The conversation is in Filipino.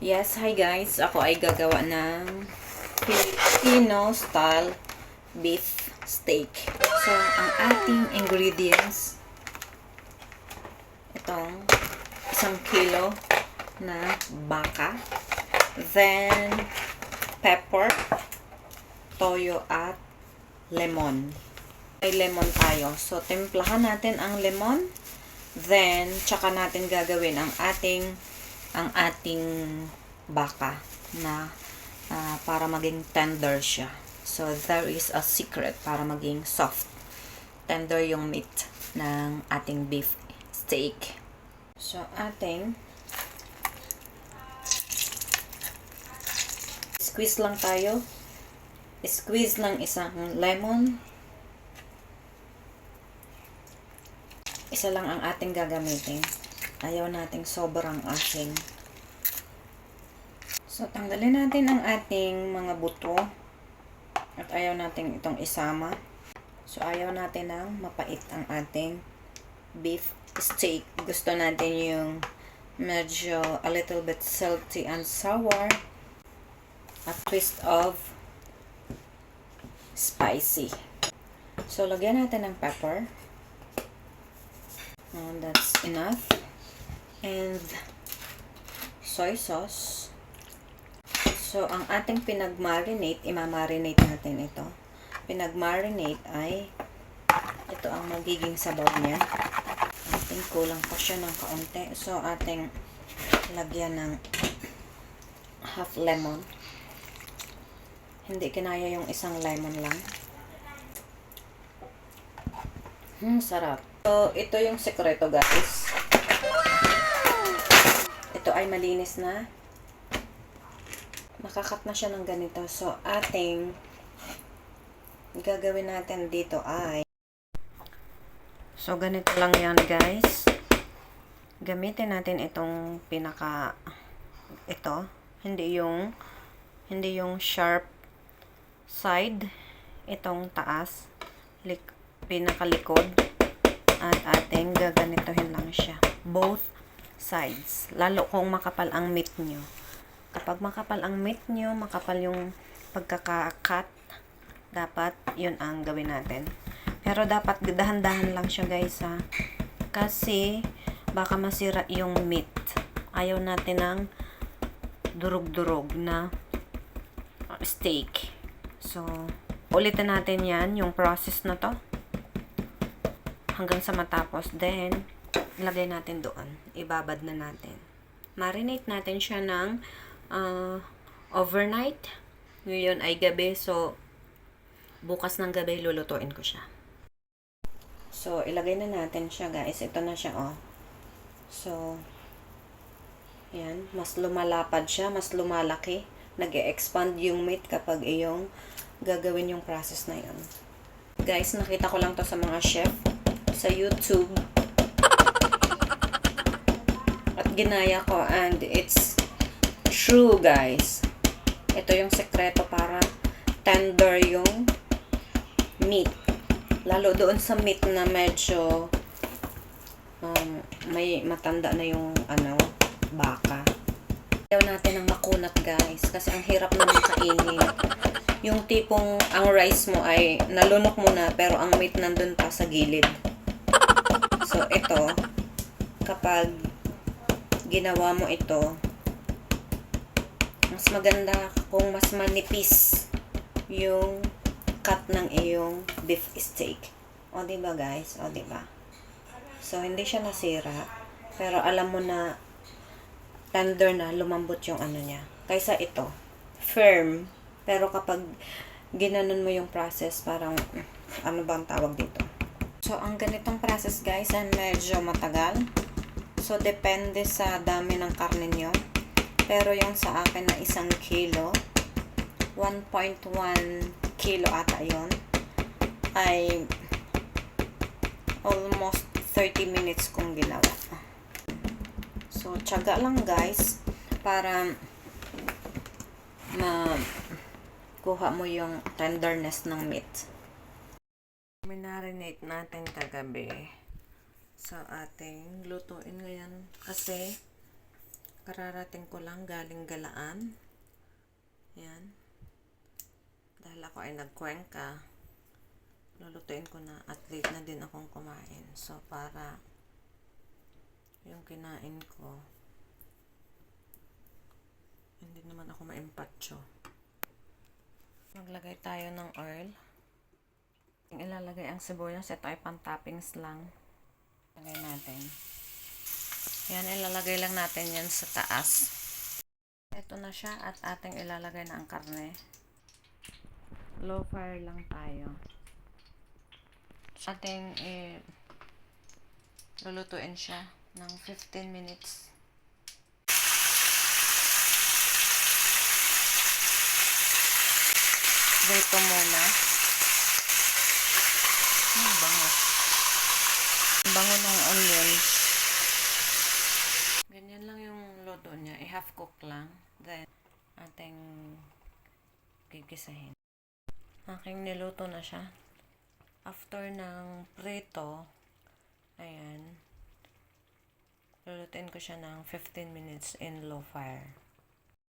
Yes, hi guys. Ako ay gagawa ng Filipino style beef steak. So, ang ating ingredients itong isang kilo na baka. Then, pepper, toyo at lemon. May lemon tayo. So, timplahan natin ang lemon. Then, tsaka natin gagawin ang ating ang ating baka na ah, para maging tender siya. So, there is a secret para maging soft. Tender yung meat ng ating beef steak. So, ating squeeze lang tayo. Squeeze ng isang lemon. Isa lang ang ating gagamitin. Ayaw nating sobrang asin. So, tanggalin natin ang ating mga buto. At ayaw natin itong isama. So, ayaw natin ng mapait ang ating beef steak. Gusto natin yung medyo a little bit salty and sour. A twist of spicy. So, lagyan natin ng pepper. And that's enough. And soy sauce. So, ang ating pinag-marinate, imamarinate natin ito. Pinag-marinate ay ito ang magiging sabaw niya. Ating kulang pa siya ng kaunti. So, ating lagyan ng half lemon. Hindi kinaya yung isang lemon lang. Hmm, sarap. So, ito yung sekreto, guys. Ay malinis na. Nakakat na siya ng ganito. So, ating gagawin natin dito ay So, ganito lang yan, guys. Gamitin natin itong pinaka ito. Hindi yung hindi yung sharp side. Itong taas. Lik, pinakalikod. At ating gaganitohin lang siya. Both sides. Lalo kung makapal ang meat nyo. Kapag makapal ang meat nyo, makapal yung pagkakakat, dapat yun ang gawin natin. Pero dapat dahan-dahan lang siya guys ha. Kasi baka masira yung meat. Ayaw natin ng durog-durog na steak. So, ulitin natin yan, yung process na to. Hanggang sa matapos. Then, ilagay natin doon. Ibabad na natin. Marinate natin siya ng uh, overnight. Ngayon ay gabi. So, bukas ng gabi lulutuin ko siya. So, ilagay na natin siya, guys. Ito na siya, oh. So, yan. Mas lumalapad siya, mas lumalaki. nag expand yung meat kapag iyong gagawin yung process na yun. Guys, nakita ko lang to sa mga chef sa YouTube. At ginaya ko and it's true, guys. Ito yung sekreto para tender yung meat. Lalo doon sa meat na medyo um, may matanda na yung ano, baka. Ayaw natin ng makunat guys kasi ang hirap naman kainin. Yung tipong ang rice mo ay nalunok mo na pero ang meat nandun pa sa gilid. So ito, kapag ginawa mo ito, mas maganda kung mas manipis yung cut ng iyong beef steak. O, di ba guys? O, di ba? So, hindi siya nasira. Pero alam mo na tender na, lumambot yung ano niya. Kaysa ito, firm. Pero kapag ginanon mo yung process, parang, ano bang tawag dito? So, ang ganitong process guys, ay medyo matagal. So, depende sa dami ng karne nyo. Pero yung sa akin na isang kilo, 1.1 kilo ata yon ay almost 30 minutes kong ginawa. So, tiyaga lang guys para ma kuha mo yung tenderness ng meat. Minarinate natin kagabi sa ating lutuin ngayon kasi Kararating ko lang galing galaan. Yan. Dahil ako ay nagkwengka, lulutuin ko na at late na din akong kumain. So, para yung kinain ko, hindi naman ako maimpatyo. Maglagay tayo ng oil. Ilalagay ang sibuyas. Ito ay pang-toppings lang. Lagay natin. Yan, ilalagay lang natin yan sa taas. Ito na siya at ating ilalagay na ang karne. Low fire lang tayo. Ating eh, lulutuin siya ng 15 minutes. Dito muna. Hmm, bango. Ang Bango ng onions. Ganyan lang yung luto niya. I-half cook lang. Then, ating gigisahin. Aking niluto na siya. After ng prito, ayan, lulutuin ko siya ng 15 minutes in low fire.